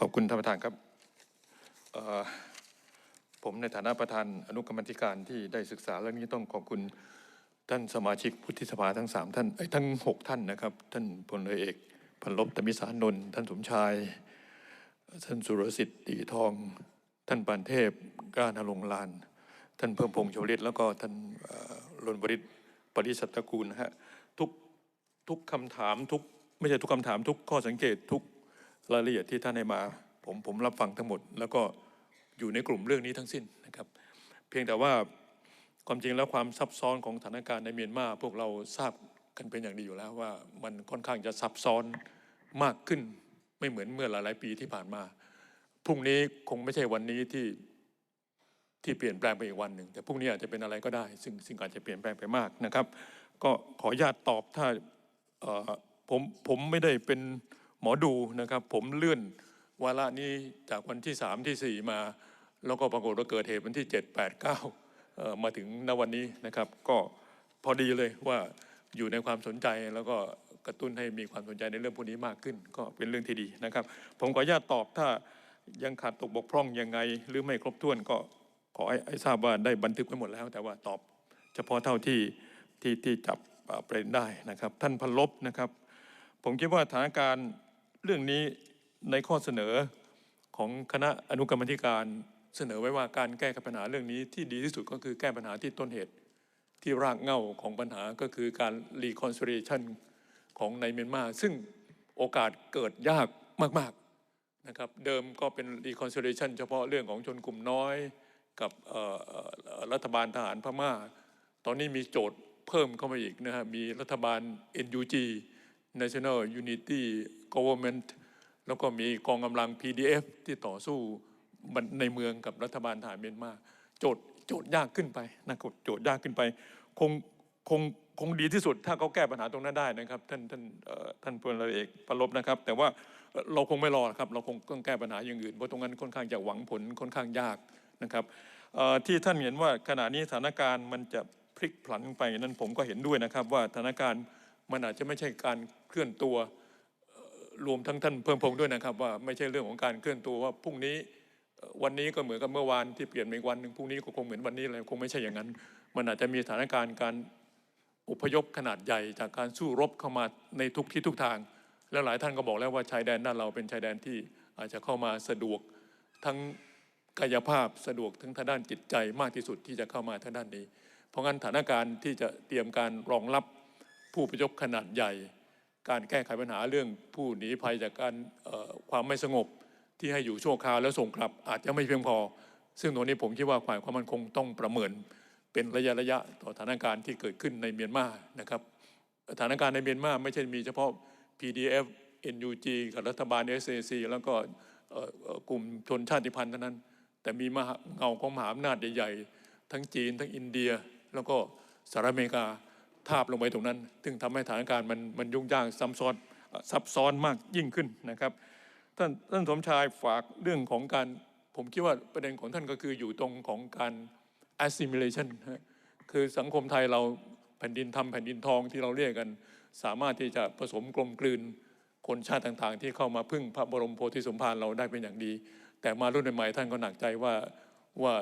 ขอบคุณท่านประธานครับผมในฐานะประธานอนุกรรมธิการที่ได้ศึกษาเรื่องนี้ต้องขอบคุณท่านสมาชิกวุฒิสภาทั้งสามท่านเอ้ทั้งหกท่านนะครับ ท่านพลเอเอกพันลบตมิสานนท์ท่านสมชาย ท่านสุรสิทธิ์ตีทอง ท่านปานเทพก้านรงลาน ท่านเพิ่มพงษ์ชวลิต แล้วก็ท่านรณบริตปริสัตตะกูลนะฮะทุกทุกคำถามทุกไม่ใช่ทุกคำถามทุกข้อสังเกตทุก รายละเอียดที่ท่านให้มาผมผมรับฟังทั้งหมด แล้วก็อยู่ในกลุ่มเรื่องนี้ทั้งสิ้นนะครับ เพียงแต่ว่าความจริงแล้วความซับซ้อนของสถานการณ์ในเมียนมาพวกเราทราบกันเป็นอย่างดีอยู่แล้วว่ามันค่อนข้างจะซับซ้อนมากขึ้นไม่เหมือนเมื่อหลาย ๆ ปีที่ผ่านมาพรุ่งนี้คงไม่ใช่วันนี้ที่ที่เปลี่ยนแปลงไปอีกวันหนึ่งแต่พรุ่งนี้อาจจะเป็นอะไรก็ได้ ซึ่งซึ่งอาจจะเปลี่ยนแปลงไปมากนะครับ ก็ขออนุญาตตอบถ้าผมผมไม่ได้เป็น หมอดูนะครับ ผมเลื่อนวาระนี้จากวันที่สามที่สี่มา แล้วก็ปรากฏว่าเกิดเหตุวันที่เจ็ดแปดเก้ามาถึงณวันนี้นะครับ ก็พอดีเลยว่าอยู่ในความสนใจแล้วก็กระตุ้นให้มีความสนใจในเรื่องพวกนี้มากขึ้น ก็เป็นเรื่องที่ดีนะครับ ผมขออนุญาตตอบถ้ายังขาดตกบกพร่องยังไง หรือไม่ครบถ้วนก็ขอให้ใหทราบว่าได้บันทึกไว้หมดแล้ว แต่ว่าตอบเฉพาะเท่าที่ที่ที่จับประเด็นได้นะครับ ท่านพันลบนะครับ ผมคิดว่าสถานการณ์ เรื่องนี้ในข้อเสนอของคณะอนุกรรมธิการเสนอไว้ว่าการแก้ไขปัญหาเรื่องนี้ที่ดีที่สุดก็คือแก้ปัญหาที่ต้นเหตุที่รากเหง้าของปัญหาก็คือการ reconciliation ของในเมียนมา ซึ่งโอกาสเกิดยากมากๆนะครับเดิมก็เป็น reconciliation เฉพาะเรื่องของชนกลุ่มน้อย กับรัฐบาลทหารพม่า ตอนนี้มีโจทย์เพิ่มเข้ามาอีกนะฮะมีรัฐบาล NUG National Unity Government แล้วก็มีกองกำลัง PDF ที่ต่อสู้ในเมืองกับรัฐบาลทหารเมียนมาโจทย์โจทย์ยากขึ้นไปนะครับโจทย์ยากขึ้นไป คงคงคงดีที่สุดถ้าเขาแก้ปัญหาตรงนั้นได้นะครับ ท่านท่านท่านพลเรือเอกปรลบนะครับ แต่ว่าเราคงไม่รอครับ เราคงต้องแก้ปัญหาอย่างอื่นเพราะตรงนั้นค่อนข้างจะหวังผลค่อนข้างยากนะครับที่ท่านเห็นว่าขณะนี้สถานการณ์มันจะพลิกผันไปนั้นผมก็เห็นด้วยนะครับ ว่าสถานการณ์มันอาจจะไม่ใช่การ เคลื่อนตัวรวมทั้งท่านเพิ่มพงด้วยนะครับ ว่าไม่ใช่เรื่องของการเคลื่อนตัวว่าพรุ่งนี้วันนี้ก็เหมือนกับเมื่อวานที่เปลี่ยนไปวันหนึ่งพรุ่งนี้ก็คงเหมือนวันนี้เลยคงไม่ใช่อย่างนั้น มันอาจจะมีสถานการณ์การอพยพขนาดใหญ่จากการสู้รบเข้ามาในทุกที่ทุกทาง แล้วหลายท่านก็บอกแล้วว่าชายแดนด้านเราเป็นชายแดนที่อาจจะเข้ามาสะดวกทั้งกายภาพสะดวกทั้งทางด้านจิตใจมากที่สุดที่จะเข้ามาทางด้านนี้ เพราะงั้นสถานการณ์ที่จะเตรียมการรองรับผู้อพยพขนาดใหญ่ การแก้ไขปัญหาเรื่องผู้หนีภัยจากการความไม่สงบที่ให้อยู่ชั่วคราวแล้วส่งกลับอาจจะไม่เพียงพอ ซึ่งตรงนี้ผมคิดว่าฝ่ายความมั่นคงต้องประเมินเป็นระยะระยะต่อสถานการณ์ที่เกิดขึ้นในเมียนมานะครับสถานการณ์ในเมียนมาไม่ใช่มีเฉพาะ PDF NUG กับรัฐบาล SAC แล้วก็กลุ่มชนชาติพันธุ์เท่านั้น แต่มีมหาเงาของมหาอำนาจใหญ่ๆ ทั้งจีน ทั้งอินเดีย แล้วก็สหรัฐอเมริกา ทาบลงไปตรงนั้น ซึ่งทำให้สถานการณ์มันมันยุ่งยากซ้ำซ้อนซับซ้อนมากยิ่งขึ้นนะครับ ท่านท่านสมชายฝากเรื่องของการ ผมคิดว่าประเด็นของท่านก็คืออยู่ตรงของการ assimilation คือสังคมไทยเราแผ่นดินทำแผ่นดินทองที่เราเรียกกัน สามารถที่จะผสมกลมกลืนคนชาติต่างๆ ที่เข้ามาพึ่งพระบรมโพธิสมภารเราได้เป็นอย่างดี แต่มารุ่นใหม่ๆท่านก็หนักใจว่าว่า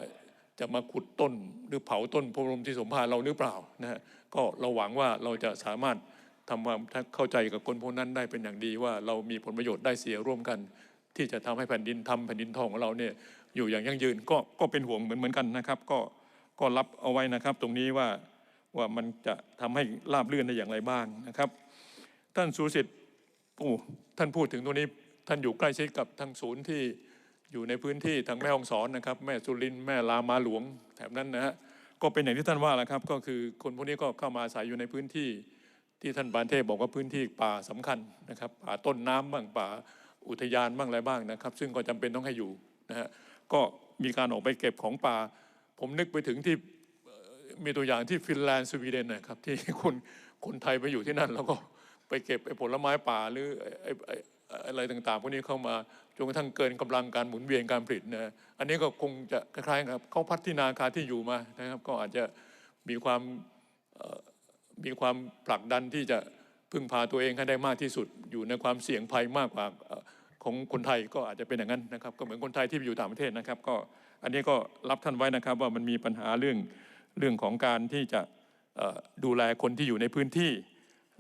จะมาขุดต้นหรือเผาต้นพระบรมโพธิสมภารเราหรือเปล่านะฮะก็เราหวังว่าเราจะสามารถทำความเข้าใจกับคนพวกนั้นได้เป็นอย่างดีว่าเรามีผลประโยชน์ได้เสียร่วมกัน ที่จะทำให้แผ่นดินทำแผ่นดินทองของเราเนี่ยอยู่อย่างยั่งยืนก็ก็เป็นห่วงเหมือนเหมือนกันนะครับ ก็ก็รับเอาไว้นะครับ ตรงนี้ว่าว่ามันจะทำให้ราบเรื่อนได้อย่างไรบ้างนะครับ ท่านสุสิทธิ์โอ้ท่านพูดถึงตรงนี้ท่านอยู่ใกล้ชิดกับทางศูนย์ที่ อยู่ในพื้นที่ทางแม่ฮ่องสอนนะครับ แม่สุรินแม่ลามาหลวงแถบนั้นนะฮะก็เป็นอย่างที่ท่านว่าแหละครับ ก็คือคนพวกนี้ก็เข้ามาอาศัยอยู่ในพื้นที่ที่ท่านปานเทพบอกว่าพื้นที่ป่าสำคัญนะครับป่าต้นน้ำบ้างป่าอุทยานบ้างอะไรบ้างนะครับ ซึ่งก็จำเป็นต้องให้อยู่นะฮะก็มีการออกไปเก็บของป่า ผมนึกไปถึงที่มีตัวอย่างที่ฟินแลนด์สวีเดนนะครับที่คนคนไทยไปอยู่ที่นั่นแล้วก็ไปเก็บไอ้ผลไม้ป่าหรือไอ้ อะไรต่างๆ พวกนี้เข้ามาจนกระทั่งเกินกำลังการหมุนเวียนการผลิตนะอันนี้ก็คงจะคล้ายๆกับเขาพัฒนาคาที่อยู่มานะครับ ก็อาจจะมีความมีความผลักดันที่จะพึ่งพาตัวเองให้ได้มากที่สุด อยู่ในความเสี่ยงภัยมากกว่าของคนไทยก็อาจจะเป็นอย่างนั้นนะครับ ก็เหมือนคนไทยที่อยู่ต่างประเทศนะครับ ก็อันนี้ก็รับท่านไว้นะครับ ว่ามันมีปัญหาเรื่องเรื่องของการที่จะดูแลคนที่อยู่ในพื้นที่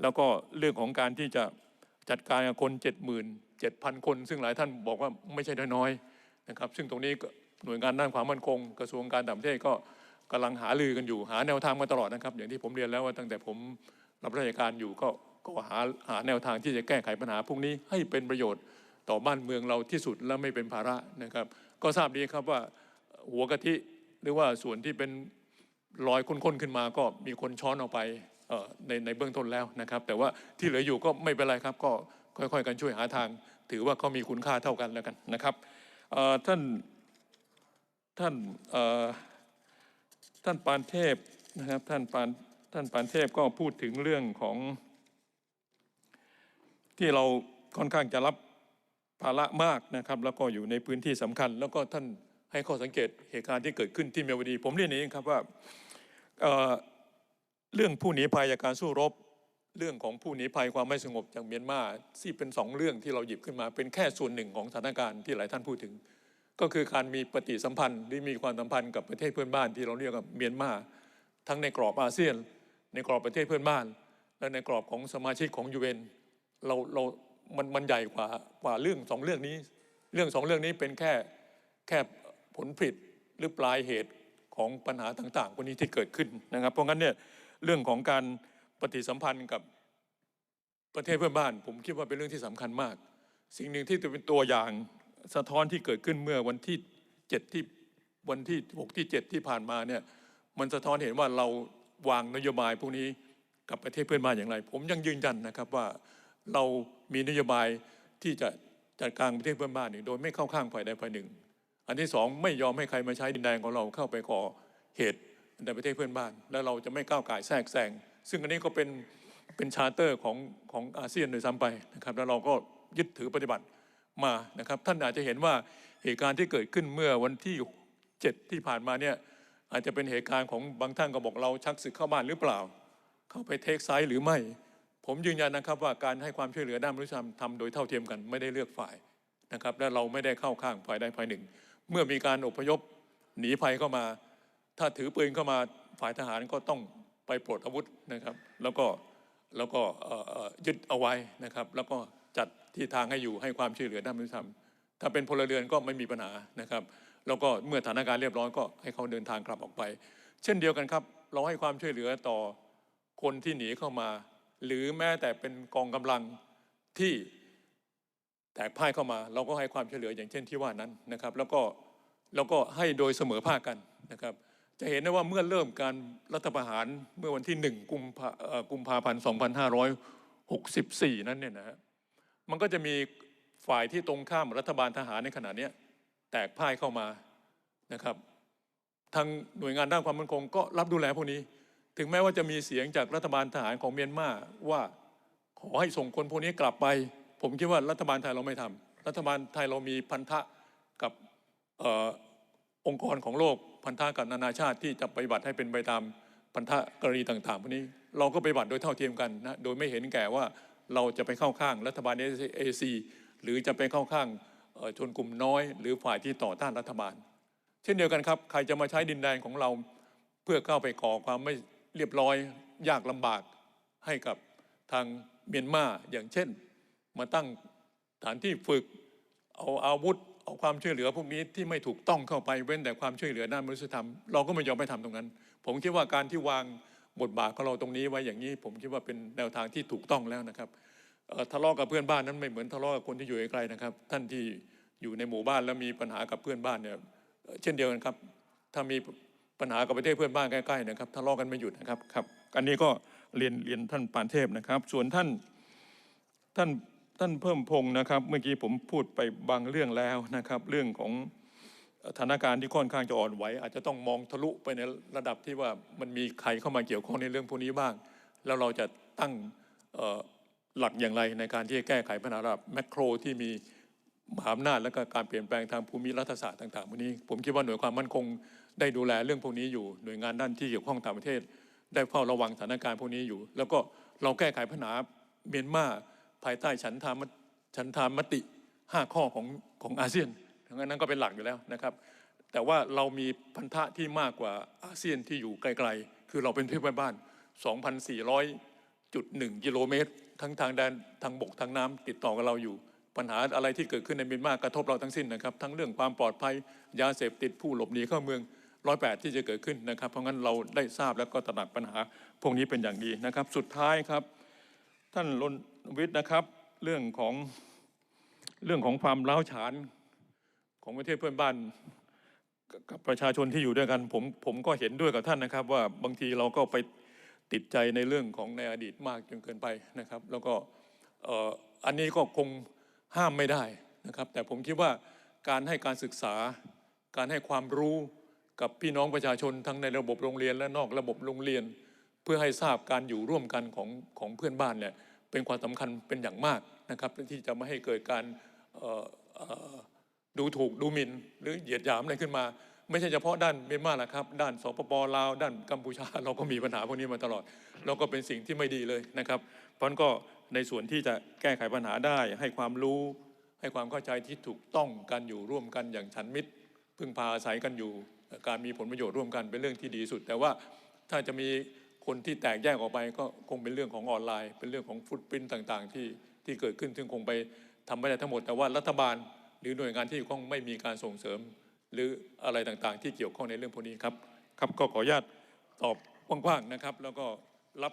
แล้วก็เรื่องของการที่จะ จัดการกับคน 77,000 คน ซึ่งหลายท่านบอกว่าไม่ใช่น้อยๆนะครับ ซึ่งตรงนี้หน่วยงานด้านความมั่นคง กระทรวงการต่างประเทศก็กำลังหาลือกันอยู่ หาแนวทางมาตลอดนะครับ อย่างที่ผมเรียนแล้วว่าตั้งแต่ผมรับราชการอยู่ก็ก็หาหาแนวทางที่จะแก้ไขปัญหาพวกนี้ให้เป็นประโยชน์ต่อบ้านเมืองเราที่สุดและไม่เป็นภาระนะครับ ก็ทราบดีครับว่าหัวกะทิหรือว่าส่วนที่เป็นลอยข้นๆขึ้นมาก็มีคนช้อนออกไป ในในเบื้องต้นแล้วนะครับ แต่ว่าที่เหลืออยู่ก็ไม่เป็นไรครับ ก็ค่อยๆ กันช่วยหาทาง ถือว่าเขามีคุณค่าเท่ากันแล้วกันนะครับท่านท่านท่านปานเทพนะครับท่านปานท่านปานเทพก็พูดถึงเรื่องของที่เราค่อนข้างจะรับภาระมากนะครับ แล้วก็อยู่ในพื้นที่สำคัญ แล้วก็ท่านให้ข้อสังเกตเหตุการณ์ที่เกิดขึ้นที่เมียวดี ผมเรียนองนี้ครับว่า เรื่องผู้หนีภัยจากการสู้รบ เรื่องของผู้หนีภัยความไม่สงบจากเมียนมาที่เป็นสองเรื่องที่เราหยิบขึ้นมา เป็นแค่ส่วนหนึ่งของสถานการณ์ที่หลายท่านพูดถึง ก็คือการมีปฏิสัมพันธ์หรือมีความสัมพันธ์กับประเทศเพื่อนบ้านที่เราเรียกว่าเมียนมาทั้งในกรอบอาเซียน ในกรอบประเทศเพื่อนบ้าน และในกรอบของสมาชิกของยูเนเราเรามันมันใหญ่กว่ากว่าเรื่องสองเรื่องนี้ เรื่องสองเรื่องนี้เป็นแค่แค่ผลผลิตหรือปลายเหตุของปัญหาต่างๆพวกนี้ที่เกิดขึ้นนะครับ เพราะงั้นเนี่ย เรื่องของการปฏิสัมพันธ์กับประเทศเพื่อนบ้าน ผมคิดว่าเป็นเรื่องที่สำคัญมาก สิ่งหนึ่งที่จะเป็นตัวอย่างสะท้อนที่เกิดขึ้นเมื่อวันที่เจ็ดที่วันที่หกที่เจ็ดที่ผ่านมาเนี่ยมันสะท้อนเห็นว่าเราวางนโยบายพวกนี้กับประเทศเพื่อนบ้านอย่างไร ผมยังยืนยันนะครับว่าเรามีนโยบายที่จะจัดการประเทศเพื่อนบ้านนี่โดยไม่เข้าข้างฝ่ายใดฝ่ายหนึ่ง อันที่สองไม่ยอมให้ใครมาใช้ดินแดนของเราเข้าไปก่อเหตุ ในประเทศเพื่อนบ้าน และเราจะไม่ก้าวไก่แทรกแซงซึ่งอันนี้ก็เป็นเป็นชาร์เตอร์ของของอาเซียนโดยซ้ำไปนะครับแล้วเราก็ยึดถือปฏิบัติมานะครับ ท่านอาจจะเห็นว่าเหตุการณ์ที่เกิดขึ้นเมื่อวันที่เจ็ดที่ผ่านมาเนี่ยอาจจะเป็นเหตุการณ์ของบางท่านก็บอกเราชักศึกเข้าบ้านหรือเปล่า เข้าไปเทคไซส์หรือไม่ ผมยืนยันนะครับว่าการให้ความช่วยเหลือด้านมนุษยธรรมทำโดยเท่าเทียมกันไม่ได้เลือกฝ่ายนะครับและเราไม่ได้เข้าข้างฝ่ายใดฝ่ายหนึ่ง เมื่อมีการอพยพหนีภัยเข้ามา ถ้าถือปืนเข้ามาฝ่ายทหารก็ต้องไปปลดอาวุธนะครับ แล้วก็แล้วก็ยึดเอาไว้นะครับ แล้วก็จัดที่ทางให้อยู่ให้ความช่วยเหลือด้านมนุษยธรรม ถ้าเป็นพลเรือนก็ไม่มีปัญหานะครับ แล้วก็เมื่อสถานการณ์เรียบร้อยก็ให้เขาเดินทางกลับออกไป เช่นเดียวกันครับ เราให้ความช่วยเหลือต่อคนที่หนีเข้ามา หรือแม้แต่เป็นกองกำลังที่แตกพ่ายเข้ามา เราก็ให้ความช่วยเหลืออย่างเช่นที่ว่านั้นนะครับ แล้วก็แล้วก็ให้โดยเสมอภาคกันนะครับ จะเห็นได้ว่าเมื่อเริ่มการรัฐประหารเมื่อวันที่หนึ่งกุมภาเอ่อกุมภาพันธ์2564นั้นเนี่ยนะฮะมันก็จะมีฝ่ายที่ตรงข้ามรัฐบาลทหารในขณะนี้แตกพ่ายเข้ามานะครับทางหน่วยงานด้านความมั่นคงก็รับดูแลพวกนี้ ถึงแม้ว่าจะมีเสียงจากรัฐบาลทหารของเมียนมาว่าขอให้ส่งคนพวกนี้กลับไป ผมคิดว่ารัฐบาลไทยเราไม่ทำรัฐบาลไทยเรามีพันธะกับ องค์กรของโลกพันธะกับนานาชาติที่จะปฏิบัติให้เป็นไปตามพันธะกรณีต่างๆพวกนี้เราก็ปฏิบัติโดยเท่าเทียมกันนะโดยไม่เห็นแก่ว่าเราจะไปเข้าข้างรัฐบาลเอซีหรือจะไปเข้าข้างชนกลุ่มน้อย หรือฝ่ายที่ต่อต้านรัฐบาล เช่นเดียวกันครับ ใครจะมาใช้ดินแดนของเราเพื่อเข้าไปก่อความไม่เรียบร้อยยากลำบากให้กับทางเมียนมาอย่างเช่น มาตั้งฐานที่ฝึกเอาอาวุธ เอาความช่วยเหลือพวกนี้ที่ไม่ถูกต้องเข้าไปเว้นแต่ความช่วยเหลือด้านมนุษยธรรมเราก็ไม่ยอมไปทำตรงนั้น ผมคิดว่าการที่วางบทบาทของเราตรงนี้ไว้อย่างนี้ ผมคิดว่าเป็นแนวทางที่ถูกต้องแล้วนะครับทะเลาะกับเพื่อนบ้านนั้นไม่เหมือนทะเลาะกับคนที่อยู่ไกลๆนะครับ ท่านที่อยู่ในหมู่บ้านแล้วมีปัญหากับเพื่อนบ้านเนี่ยเอ่อเช่นเดียวกันครับถ้ามีปัญหากับประเทศเพื่อนบ้านใกล้ๆนะครับทะเลาะกันไม่หยุดนะครับครับ อันนี้ก็เรียนเรียนท่านปานเทพนะครับ ส่วนท่านท่าน ท่านเพิ่มพงศ์นะครับ เมื่อกี้ผมพูดไปบางเรื่องแล้วนะครับ เรื่องของสถานการณ์ที่ค่อนข้างจะอ่อนไหวอาจจะต้องมองทะลุไปในระดับที่ว่ามันมีใครเข้ามาเกี่ยวข้องในเรื่องพวกนี้บ้าง แล้วเราจะตั้งหลักอย่างไรในการที่จะแก้ไขปัญหาระดับแมกโครที่มีมหาอำนาจและก็การเปลี่ยนแปลงทางภูมิรัฐศาสตร์ต่างๆพวกนี้ ผมคิดว่าหน่วยความมั่นคงได้ดูแลเรื่องพวกนี้อยู่หน่วยงานด้านที่เกี่ยวข้องต่างประเทศ ได้เฝ้าระวังสถานการณ์พวกนี้อยู่ แล้วก็เราแก้ไขปัญหาเมียนมา ภายใต้ฉันทามฉันทามติ 5 ข้อของของอาเซียนทั้งนั้นก็เป็นหลักอยู่แล้วนะครับ แต่ว่าเรามีพันธะที่มากกว่าอาเซียนที่อยู่ไกลๆ คือเราเป็นเพื่อนบ้าน 2,400.1 กิโลเมตร ทั้งทางแดนทางบกทางน้ำติดต่อกับเราอยู่ปัญหาอะไรที่เกิดขึ้นในเมียนมากระทบเราทั้งสิ้นนะครับ ทั้งเรื่องความปลอดภัยยาเสพติดผู้หลบหนีเข้าเมืองร้อยแปดที่จะเกิดขึ้นนะครับ เพราะงั้นเราได้ทราบแล้วก็ตระหนักปัญหา พวกนี้เป็นอย่างดีนะครับ สุดท้ายครับ ท่านรณ วิทย์นะครับ เรื่องของเรื่องของความร้าวฉานของประเทศเพื่อนบ้านกับประชาชนที่อยู่ด้วยกัน ผมผมก็เห็นด้วยกับท่านนะครับ ว่าบางทีเราก็ไปติดใจในเรื่องของในอดีตมากจนเกินไปนะครับ แล้วก็อันนี้ก็คงห้ามไม่ได้นะครับ แต่ผมคิดว่าการให้การศึกษา การให้ความรู้กับพี่น้องประชาชนทั้งในระบบโรงเรียนและนอกระบบโรงเรียน เพื่อให้ทราบการอยู่ร่วมกันของของเพื่อนบ้านเนี่ย เป็นความสำคัญเป็นอย่างมากนะครับที่จะไม่ให้เกิดการดูถูกดูหมิ่นหรือเหยียดหยามอะไรขึ้นมา ไม่ใช่เฉพาะด้านเมียนมาแหละครับ ด้านสปปลาว ด้านกัมพูชา เราก็มีปัญหาพวกนี้มาตลอด เราก็เป็นสิ่งที่ไม่ดีเลยนะครับ เพราะฉะนั้นก็ในส่วนที่จะแก้ไขปัญหาได้ ให้ความรู้ ให้ความเข้าใจที่ถูกต้องการอยู่ร่วมกันอย่างฉันมิตร พึ่งพาอาศัยกันอยู่ การมีผลประโยชน์ร่วมกันเป็นเรื่องที่ดีสุด แต่ว่าถ้าจะมี คนที่แตกแยกออกไปก็คงเป็นเรื่องของออนไลน์ เป็นเรื่องของฟุตปรินต่าง ๆ ที่ที่เกิดขึ้นซึ่งคงไปทำไม่ได้ทั้งหมด แต่ว่ารัฐบาลหรือหน่วยงานที่เกี่ยวข้องไม่มีการส่งเสริม หรืออะไรต่างๆ ที่เกี่ยวข้องในเรื่องพวกนี้ครับครับก็ขออนุญาตตอบกว้างๆนะครับ แล้วก็รับ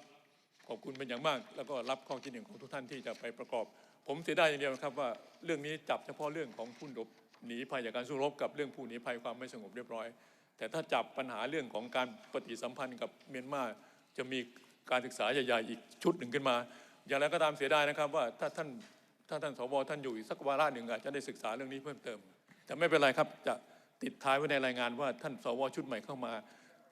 ขอบคุณเป็นอย่างมาก แล้วก็รับข้อคิดเห็นของทุกท่านที่จะไปประกอบ ผมเสียดายอย่างเดียวนะครับว่าเรื่องนี้จับเฉพาะเรื่องของผู้หลบหนีภัยจากการสู้รบกับเรื่องผู้หนีภัยความไม่สงบเรียบร้อย แต่ถ้าจับปัญหาเรื่องของการปฏิสัมพันธ์กับเมียนมา จะมีการศึกษาใหญ่ๆอีกชุดหนึ่งขึ้นมา อย่างไรก็ตามเสียดายนะครับ ว่าถ้าท่านถ้าท่านสวท่านอยู่อีกสักวาระหนึ่งอาจจะได้ศึกษาเรื่องนี้เพิ่มเติม แต่ไม่เป็นไรครับจะติดท้ายไว้ในรายงานว่าท่านสวชุดใหม่เข้ามา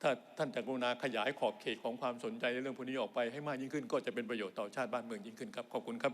ถ้าท่านจะกรุณาขยายขอบเขตของความสนใจในเรื่องพวกนี้ออกไปให้มากยิ่งขึ้น ก็จะเป็นประโยชน์ต่อชาติบ้านเมืองยิ่งขึ้นครับขอบคุณครับ